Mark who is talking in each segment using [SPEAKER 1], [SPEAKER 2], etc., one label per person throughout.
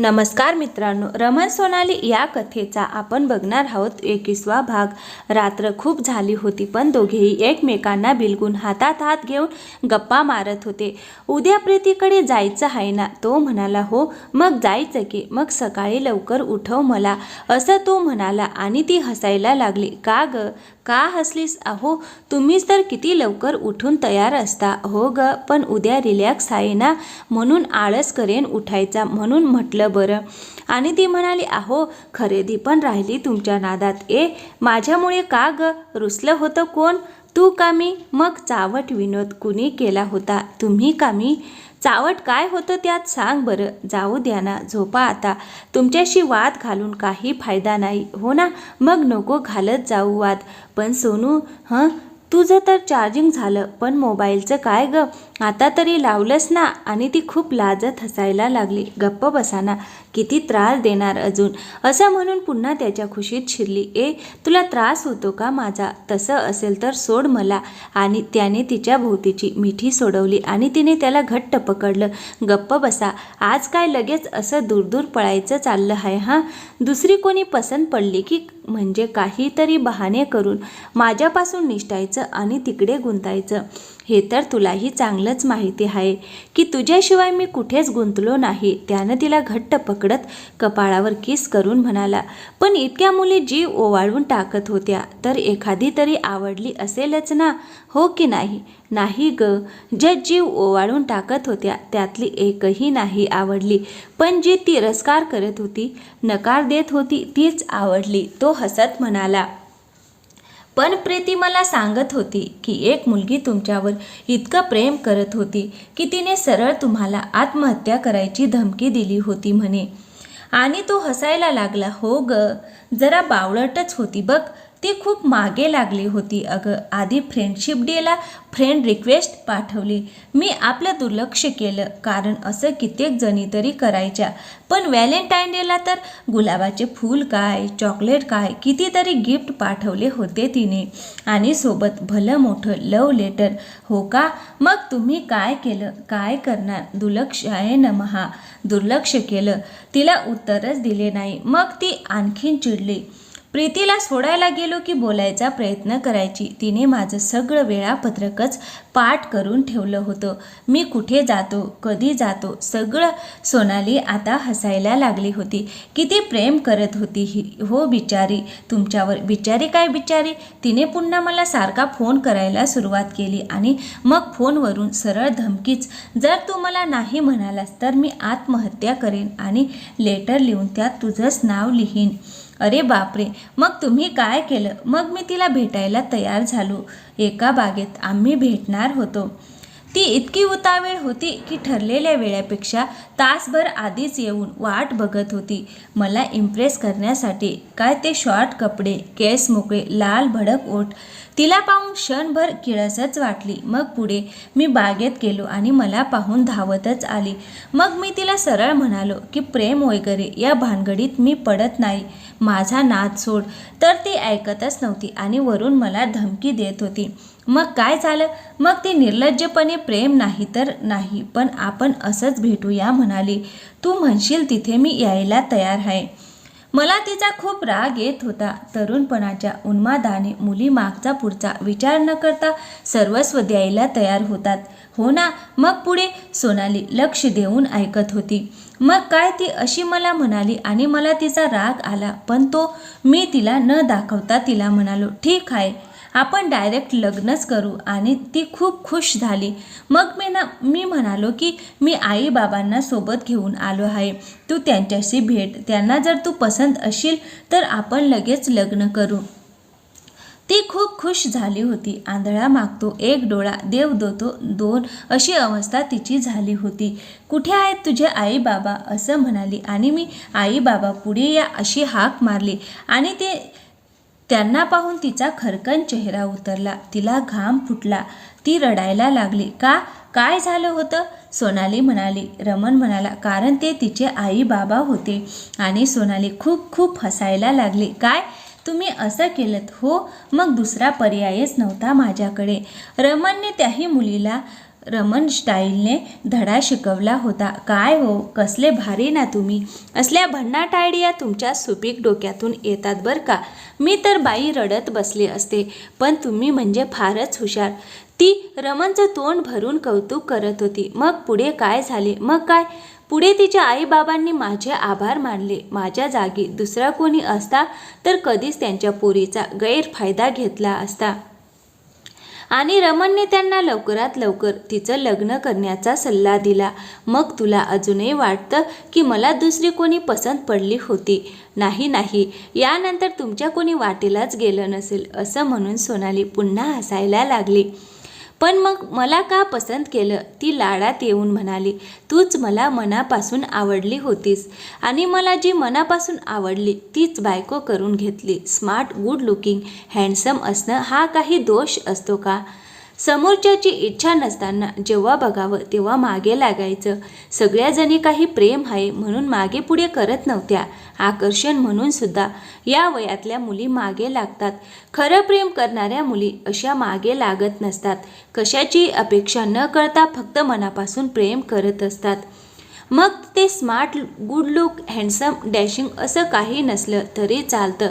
[SPEAKER 1] नमस्कार मित्रांनो रमण सोनाली या कथेचा आपण बघणार आहोत एकविसवा भाग. रात्र खूप झाली होती पण दोघेही एकमेकांना बिलगून हातात हात घेऊन गप्पा मारत होते. उद्या प्रीतीकडे जायचं आहे ना? तो म्हणाला हो मग जायचं की? मग सकाळी लवकर उठव मला. असं तो म्हणाला आणि ती हसायला लागली. का ग? का हसलीस? अहो तुम्हीच तर किती लवकर उठून तयार असता. हो ग पण उद्या रिलॅक्स आहे ना? म्हणून आळस करेन उठायचा. म्हणून म्हटलं बरं. आणि ती म्हणाली अहो खरेदी पण राहिली तुमच्या नादात ए माझ्यामुळे का ग? रुसलं होतं कोण? तू का मी? मग चावट विनोद कुणी केला होता? तुम्ही का मी? चावट काय होतं त्यात सांग बरं. जाऊ द्या ना झोपा आता. तुमच्याशी वाद घालून काही फायदा नाही हो ना? मग नको घालत जाऊ वाद. पण सोनू हं? तुझं तर चार्जिंग झालं पण मोबाईलचं काय ग? आता तरी लावलंस ना? आणि ती खूप लाजत हसायला लागली. गप्प बसाना. किती त्रास देणार अजून? असं म्हणून पुन्हा त्याच्या खुशीत शिरली. ए तुला त्रास होतो का माझा? तसं असेल तर सोड मला. आणि त्याने तिच्या भोवतीची मिठी सोडवली आणि तिने त्याला घट्ट पकडलं. गप्प बसा. आज काय लगेच असं दूर दूर पळायचं चाललं आहे हां? दुसरी कोणी पसंत पडली की म्हणजे काहीतरी बहाणे करून माझ्यापासून निष्ठायचं आणि तिकडे गुंतायचं? हे तर तुलाही चांगलंच माहिती आहे की तुझ्याशिवाय मी कुठेच गुंतलो नाही. त्यानं तिला घट्ट पकडत कपाळावर किस करून म्हणाला पण इतक्या मुली जीव ओवाळून टाकत होत्या तर एखादी तरी आवडली असेलच ना? हो की नाही? नाही ग. ज्या जीव ओवाळून टाकत होत्या त्यातली एकही नाही आवडली. पण जी तिरस्कार करत होती नकार देत होती तीच आवडली तो हसत म्हणाला. पण प्रीती मला सांगत होती की एक मुलगी तुमच्यावर इतकं प्रेम करत होती की तिने सरळ तुम्हाला आत्महत्या करायची धमकी दिली होती म्हणे. आणि तो हसायला लागला हो ग जरा बावळटच होती बघ ती खूप मागे लागली होती. अगं आधी फ्रेंडशिप डेला फ्रेंड रिक्वेस्ट पाठवली. मी आपलं दुर्लक्ष केलं कारण असं कित्येक जणी तरी करायच्या. पण व्हॅलेंटाईन डेला तर गुलाबाचे फूल काय चॉकलेट काय कितीतरी गिफ्ट पाठवले होते तिने. आणि सोबत भलं मोठं लव लेटर हो का? मग तुम्ही काय केलं? काय करणार? दुर्लक्ष आहे न महा. दुर्लक्ष केलं. तिला उत्तरच दिले नाही. मग ती आणखीन चिडली. प्रीतीला सोडायला गेलो की बोलायचा प्रयत्न करायची. तिने माझं सगळं वेळापत्रकच पाठ करून ठेवलं होतं. मी कुठे जातो कधी जातो सगळं सोनाली आता हसायला लागली होती. किती प्रेम करत होती ही. हो बिचारी तुमच्यावर बिचारी काय बिचारी? तिने पुन्हा मला सारखा फोन करायला सुरुवात केली आणि मग फोनवरून सरळ धमकीच जर तू मला नाही म्हणालास तर मी आत्महत्या करेन आणि लेटर लिहून त्यात तुझंच नाव लिहीन. अरे बापरे मग तुम्ही काय केलं? मग मी तिला भेटायला तयार झालो. एका बागेत आम्ही भेटणार होतो. ती इतकी उतावेळ होती की ठरलेल्या वेळेपेक्षा तासभर आधीच येऊन वाट बघत होती. मला इम्प्रेस करण्यासाठी काय ते शॉर्ट कपडे केस मोकळे लाल भडक ओठ तिला पाहून क्षणभर किळसच वाटली. मग पुढे मी बागेत गेलो आणि मला पाहून धावतच आली. मग मी तिला सरळ म्हणालो की प्रेम वगैरे या भानगडीत मी पडत नाही. माझा नाद सोड. तर ती ऐकतच नव्हती आणि वरून मला धमकी देत होती. मग काय झालं? मग ती निर्लज्जपणे प्रेम नाही तर नाही पण आपण असंच भेटूया म्हणाली. तू म्हणशील तिथे मी यायला तयार आहे. मला तिचा खूप राग येत होता. तरुणपणाच्या उन्मादाने मुली मागचा पुढचा विचार न करता सर्वस्व द्यायला तयार होतात. हो ना? मग पुढे? सोनाली लक्ष देऊन ऐकत होती. मग काय ती अशी मला म्हणाली आणि मला तिचा राग आला पण तो मी तिला न दाखवता तिला म्हणालो ठीक आहे. आपण डायरेक्ट लग्नच करू. आणि ती खूप खुश झाली. मग मी ना मी म्हणालो की मी आई बाबांना सोबत घेऊन आलो आहे. तू त्यांच्याशी भेट. त्यांना जर तू पसंत असशील तर आपण लगेच लग्न करू. ती खूप खुश झाली होती. आंधळा मागतो एक डोळा देव दोतो दोन अशी अवस्था तिची झाली होती. कुठे आहेत तुझे आई बाबा असं म्हणाली. आणि मी आई बाबा पुढे या अशी हाक मारली. आणि ते त्यांना पाहून तिचा खरकन चेहरा उतरला. तिला घाम फुटला. ती रडायला लागली. का? काय झालं होतं? सोनाली म्हणाली. रमण म्हणाला कारण ते तिचे आई बाबा होते. आणि सोनाली खूप खूप हसायला लागली. काय? तुम्ही असं केलं हो मग दुसरा पर्यायच नव्हता माझ्याकडे. रमणने त्याही मुलीला रमन स्टाईलने धडा शिकवला होता. काय हो? कसले भारी ना तुम्ही. असल्या भन्नाट आयडिया तुमच्या सुपीक डोक्यातून येतात बरं का. मी तर बाई रडत बसले असते पण तुम्ही म्हणजे फारच हुशार. ती रमनचं तोंड भरून कौतुक करत होती. मग पुढे काय झाले? मग काय? पुढे तिच्या आईबाबांनी माझे आभार मानले. माझ्या जागी दुसरा कोणी असता तर कधीच त्यांच्या पोरीचा गैरफायदा घेतला असता. आणि रमणने त्यांना लवकरात लवकर तिचं लग्न करण्याचा सल्ला दिला. मग तुला अजूनही वाटतं की मला दुसरी कोणी पसंत पडली होती? नाही नाही. यानंतर तुमच्या कोणी वाटेलाच गेलं नसेल असं म्हणून सोनाली पुन्हा हसायला लागली. पण मग मला का पसंत केलं? ती लाडात येऊन म्हणाली तूच मला मनापासून आवडली होतीस. आणि मला जी मनापासून आवडली तीच बायको करून घेतली. स्मार्ट गुड लुकिंग हँडसम असणं हा काही दोष असतो का? समोरच्याची इच्छा नसताना जेव्हा बघावं तेव्हा मागे लागायचं. सगळ्याजणी काही प्रेम आहे म्हणून मागे पुढे करत नव्हत्या. आकर्षण म्हणून सुद्धा. या वयातल्या मुली मागे लागतात. खरं प्रेम करणाऱ्या मुली अशा मागे लागत नसतात. कशाची अपेक्षा न करता फक्त मनापासून प्रेम करत असतात. मग ते smart good look handsome dashing असं काही नसलं तरी चालतं.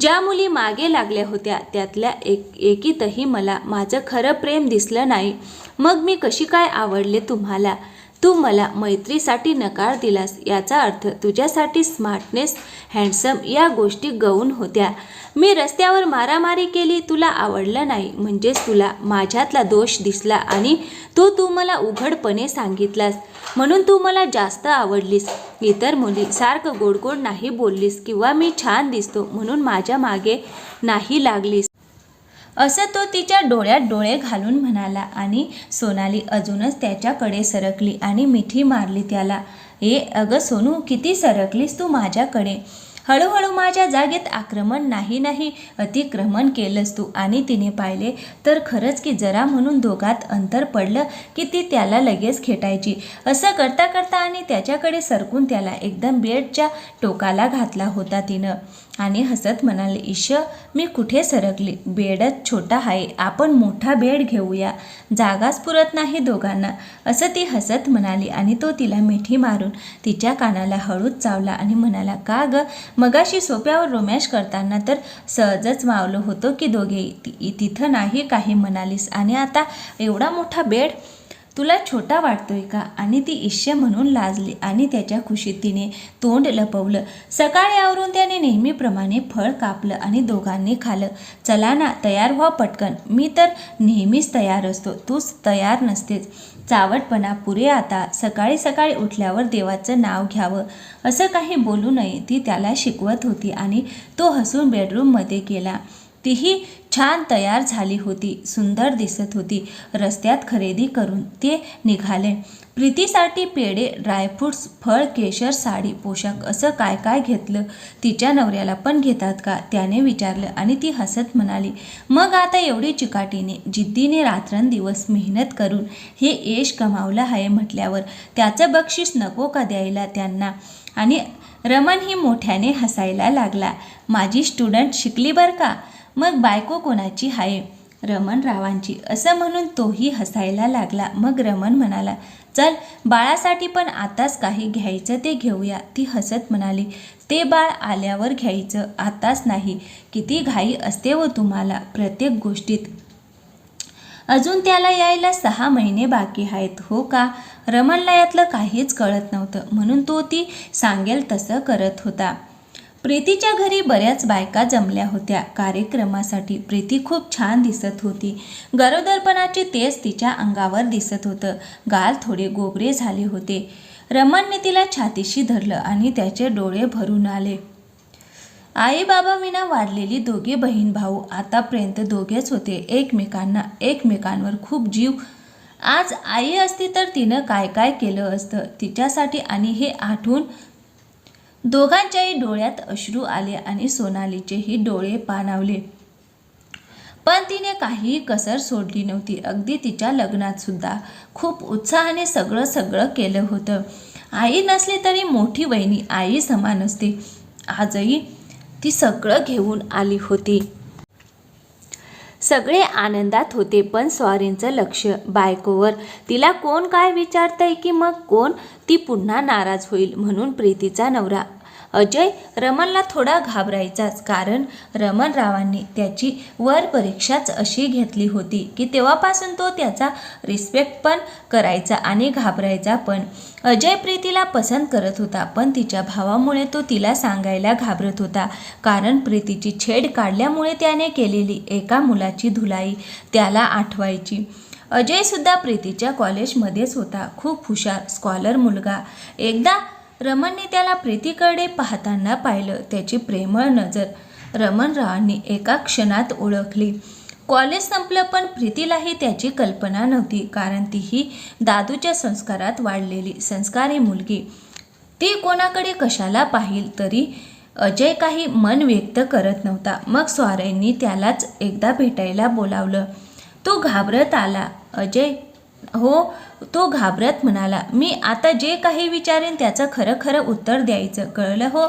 [SPEAKER 1] ज्या मुली मागे लागल्या होत्या त्यातल्या एक एकीतही मला माझं खरं प्रेम दिसलं नाही. मग मी कशी काय आवडले तुम्हाला? तू मला मैत्रीसाठी नकार दिलास याचा अर्थ तुझ्यासाठी स्मार्टनेस हँडसम या गोष्टी गौण होत्या. मी रस्त्यावर मारामारी केली तुला आवडलं नाही. म्हणजेच तुला माझ्यातला दोष दिसला आणि तो तू मला उघडपणे सांगितलास. म्हणून तू मला जास्त आवडलीस. इतर मुली सारखं गोड गोड नाही बोललीस किंवा मी छान दिसतो म्हणून माझ्या मागे नाही लागलीस. असं तो तिच्या डोळ्यात डोळे घालून म्हणाला आणि सोनाली अजूनच त्याच्याकडे सरकली आणि मिठी मारली त्याला. ए अगं सोनू किती सरकलीस तू माझ्याकडे? हळूहळू माझ्या जागेत आक्रमण नाही नाही अतिक्रमण केलंस तू आणि तिने पाहिले तर खरंच की जरा म्हणून दोघात अंतर पडलं की ती त्याला लगेच खेटायची. असं करता करता आणि त्याच्याकडे सरकून त्याला एकदम बेडच्या टोकाला घातला होता तिनं. आणि हसत म्हणाले ईश मी कुठे सरकली? बेडच छोटा आहे. आपण मोठा बेड घेऊया. जागाच पुरत नाही दोघांना. असं ती हसत म्हणाली आणि तो तिला मिठी मारून तिच्या कानाला हळूच चावला आणि म्हणाला का ग? मगाशी सोप्यावर रोमॅश करताना तर सहजच मावलं होतं की दोघे? ति- तिथं नाही काही म्हणालीस आणि आता एवढा मोठा बेड तुला छोटा वाटतोय का? आणि ती ईश्य म्हणून लाजली आणि त्याच्या खुशीत तिने तोंड लपवलं. सकाळी आवरून त्याने नेहमीप्रमाणे फळ कापलं आणि दोघांनी खाल्लं चला ना तयार व्हा पटकन. मी तर नेहमीच तयार असतो. तूच तयार नसतेच चावटपणा पुरे आता. सकाळी सकाळी उठल्यावर देवाचं नाव घ्यावं. असं काही बोलू नये. ती त्याला शिकवत होती आणि तो हसून बेडरूममध्ये गेला. तीही छान तयार झाली होती सुंदर दिसत होती. रस्त्यात खरेदी करून ते निघाले. प्रीतीसाठी पेढे ड्रायफ्रूट्स फळ केशर साडी पोशाख असं काय काय घेतलं? तिच्या नवऱ्याला पण घेतात का? त्याने विचारलं आणि ती हसत म्हणाली मग आता एवढी चिकाटीने जिद्दीने रात्रंदिवस मेहनत करून हे यश कमावलं आहे म्हटल्यावर त्याचं बक्षीस नको का द्यायला त्यांना? आणि रमन ही मोठ्याने हसायला लागला माझी स्टुडंट शिकली बरं का? मग बायको कोणाची आहे रमण रावांची. असं म्हणून तोही हसायला लागला. मग रमण म्हणाला चल बाळासाठी पण आताच काही घ्यायचं ते घेऊया. ती हसत म्हणाली ते बाळ आल्यावर घ्यायचं. आताच नाही. किती घाई असते व तुम्हाला प्रत्येक गोष्टीत. अजून त्याला यायला सहा महिने बाकी आहेत हो का? रमणला यातलं काहीच कळत नव्हतं. म्हणून तो ती सांगेल तसं करत होता. प्रीतीच्या घरी बऱ्याच बायका जमल्या होत्या. कार्यक्रमासाठी प्रीती खूप छान दिसत होती. गरोदरपणाचे तेज तिच्या अंगावर दिसत होतं. गाल थोडे गोबरे झाले होते. रमणने तिला छातीशी धरलं आणि त्याचे डोळे भरून आले. आई बाबा विना वाढलेली दोघे बहीण भाऊ आतापर्यंत दोघेच होते. एकमेकांना एकमेकांवर खूप जीव. आज आई असती तर तिनं काय काय केलं असतं? तिच्यासाठी आणि हे आठवून दोघांच्याही डोळ्यात अश्रू आले आणि सोनालीचेही डोळे पाणावले. पण तिने काहीही कसर सोडली नव्हती. अगदी तिच्या लग्नात सुद्धा खूप उत्साहाने सगळं सगळं केलं होतं. आई नसली तरी मोठी वहिनी आई समान असते. आजही ती सगळं घेऊन आली होती. सगळे आनंदात होते पण स्वारींचं लक्ष बायकोवर. तिला कोण काय विचारतंय की मग कोण? ती पुन्हा नाराज होईल म्हणून प्रीतीचा नवरा अजय रमणला थोडा घाबरायचाच कारण रमणरावांनी त्याची वर परीक्षाच अशी घेतली होती की तेव्हापासून तो त्याचा रिस्पेक्ट पण करायचा आणि घाबरायचा पण. अजय प्रीतीला पसंत करत होता पण तिच्या भावामुळे तो तिला सांगायला घाबरत होता कारण प्रीतीची छेड काढल्यामुळे त्याने केलेली एका मुलाची धुलाई त्याला आठवायची. अजयसुद्धा प्रीतीच्या कॉलेजमध्येच होता खूप हुशार स्कॉलर मुलगा. एकदा रमणने त्याला प्रीतीकडे पाहताना पाहिलं. त्याची प्रेमळ नजर रमणरावांनी एका क्षणात ओळखली. कॉलेज संपलं पण प्रीतीलाही त्याची कल्पना नव्हती कारण तीही दादूच्या संस्कारात वाढलेली. संस्कारी मुलगी. ती कोणाकडे कशाला पाहिल तरी अजय काही मन व्यक्त करत नव्हता. मग स्वारेंनी त्यालाच एकदा भेटायला बोलावलं. तो घाबरत आला. अजय हो तो घाबरत म्हणाला मी आता जे काही विचारेन त्याचं खरं खरं उत्तर द्यायचं. कळलं हो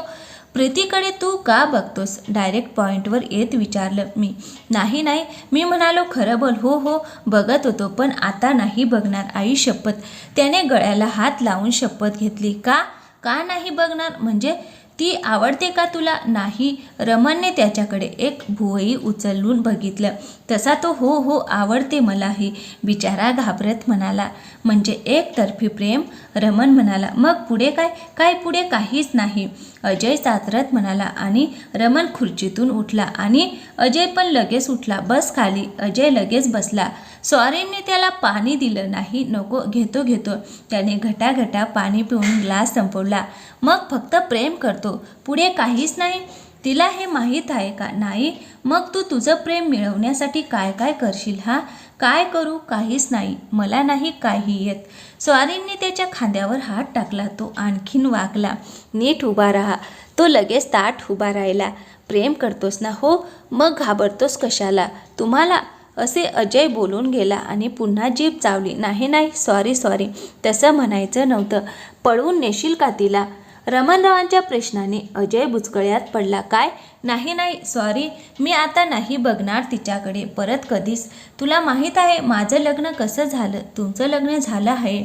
[SPEAKER 1] प्रीतीकडे तू का बघतोस? डायरेक्ट पॉईंटवर येत विचारलं मी. नाही नाही मी म्हणालो खरं बोल हो हो बघत होतो पण आता नाही बघणार आई शपथ. त्याने गळ्याला हात लावून शपथ घेतली. का? का नाही बघणार? म्हणजे ती आवडते का तुला? नाही रमणने त्याच्याकडे एक भुवई उचलून बघितलं. तसा तो हो हो आवडते मलाही. बिचारा घाबरत म्हणाला. म्हणजे एकतर्फी प्रेम? रमण म्हणाला मग पुढे काय? काय पुढे काहीच नाही. अजय चाचरत म्हणाला आणि रमण खुर्चीतून उठला आणि अजय पण लगेच उठला बस खाली. अजय लगेच बसला. स्वारींनी त्याला पाणी दिलं नाही नको घेतो घेतो. त्याने घटाघटा पाणी पिऊन ग्लास संपवला. मग फक्त प्रेम करतो पुढे काहीच नाही? तिला हे माहीत आहे का? नाही. मग तू तुझं प्रेम मिळवण्यासाठी काय काय करशील हा? काय करू? काहीच नाही. मला नाही काही येत. स्वारींनी त्याच्या खांद्यावर हात टाकला. तो आणखीन वागला. नीट उभा राहा. तो लगेच ताट उभा राहिला. प्रेम करतोस ना हो? मग घाबरतोस कशाला? तुम्हाला असे अजय बोलून गेला आणि पुन्हा जीभ चावली. नाही नाही. सॉरी सॉरी तसं म्हणायचं नव्हतं. पळवून नेशील का तिला? रमणरावांच्या प्रश्नाने अजय बुचकळ्यात पडला. काय? नाही नाही सॉरी मी आता नाही बघणार तिच्याकडे. परत कधीच. तुला माहीत आहे माझं लग्न कसं झालं? तुमचं लग्न झालं आहे.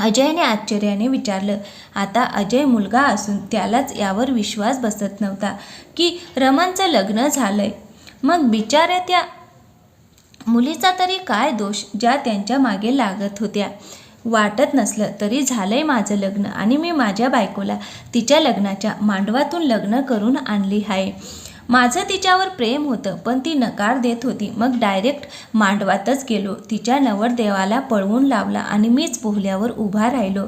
[SPEAKER 1] अजयने आश्चर्याने विचारलं. आता अजय मुलगा असून त्यालाच यावर विश्वास बसत नव्हता की रमणचं लग्न झालंय. मग बिचाऱ्या त्या मुलीचा तरी काय दोष ज्या त्यांच्या मागे लागत होत्या? वाटत नसलं तरी झालंय माझं लग्न आणि मी माझ्या बायकोला तिच्या लग्नाच्या मांडवातून लग्न करून आणली आहे. माझं तिच्यावर प्रेम होतं पण ती नकार देत होती. मग डायरेक्ट मांडवातच गेलो. तिच्या नवरदेवाला पळवून लावला आणि मीच पोहल्यावर उभा राहिलो.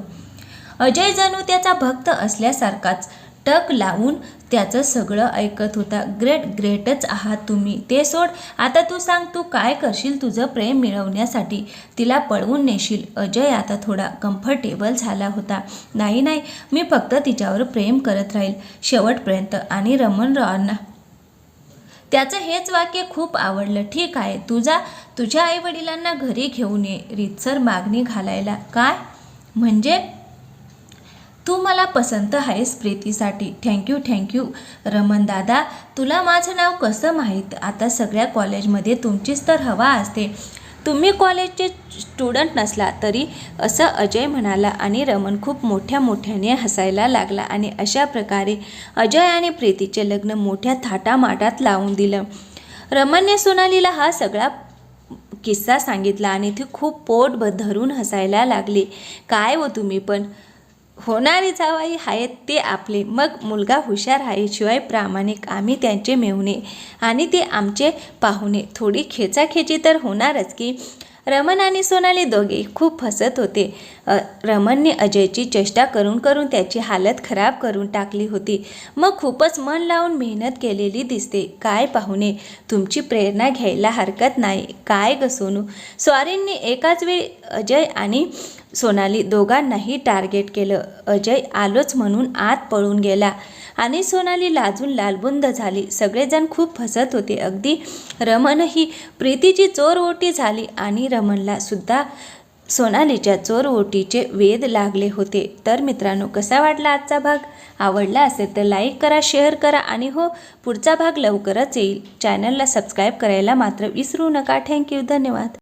[SPEAKER 1] अजय जणू त्याचा भक्त असल्यासारखाच टक लावून त्याचं सगळं ऐकत होता. ग्रेट ग्रेटच आहात तुम्ही. ते सोड. आता तू सांग तू काय करशील तुझं प्रेम मिळवण्यासाठी? तिला पळवून नेशील. अजय आता थोडा कम्फर्टेबल झाला होता. नाही नाही. मी फक्त तिच्यावर प्रेम करत राहील. शेवटपर्यंत. आणि रमणरावांना त्याचं हेच वाक्य खूप आवडलं. ठीक आहे. तुझा तुझ्या आईवडिलांना घरी घेऊन ये. रीतसर मागणी घालायला. काय? म्हणजे? तू मला पसंत आहेस प्रीतीसाठी. थँक्यू थँक्यू रमन दादा तुला माझं नाव कसं माहीत? आता सगळ्या कॉलेजमध्ये तुमचीच तर हवा असते. तुम्ही कॉलेजचे स्टुडंट नसला तरी असं अजय म्हणाला आणि रमन खूप मोठ्या मोठ्याने हसायला लागला आणि अशा प्रकारे अजय आणि प्रीतीचे लग्न मोठ्या थाटामाटात लावून दिलं. रमनने सोनालीला हा सगळा किस्सा सांगितला आणि ती खूप पोट ब धरून हसायला लागली. काय हो तुम्ही पण? होणारे जावाई आहेत ते आपले. मग मुलगा हुशार आहे शिवाय प्रामाणिक. आम्ही त्यांचे मेवणे आणि ते आमचे पाहुणे. थोडी खेचाखेची तर होणारच की. रमन आणि सोनाली दोघे खूप हसत होते. रमनने अजयची चेष्टा करून करून त्याची हालत खराब करून टाकली होती. मग खूपच मन लावून मेहनत केलेली दिसते. काय पाहुणे तुमची प्रेरणा घ्यायला हरकत नाही. काय ग सोनू? स्वारींनी एकाच वेळी अजय आणि सोनाली दोघांनाही टार्गेट केलं. अजय आलोच म्हणून आत पळून गेला आणि सोनाली लाजून लालबुंद झाली. सगळेजण खूप फसत होते. अगदी रमणही प्रीतीची चोर ओटी झाली आणि रमणला सुद्धा सोनालीच्या चोर ओटीचे वेद लागले होते. तर मित्रांनो कसा वाटला आजचा भाग? आवडला असेल तर लाईक करा शेअर करा आणि हो पुढचा भाग लवकरच येईल. चॅनलला सबस्क्राईब करायला मात्र विसरू नका. थँक्यू. धन्यवाद.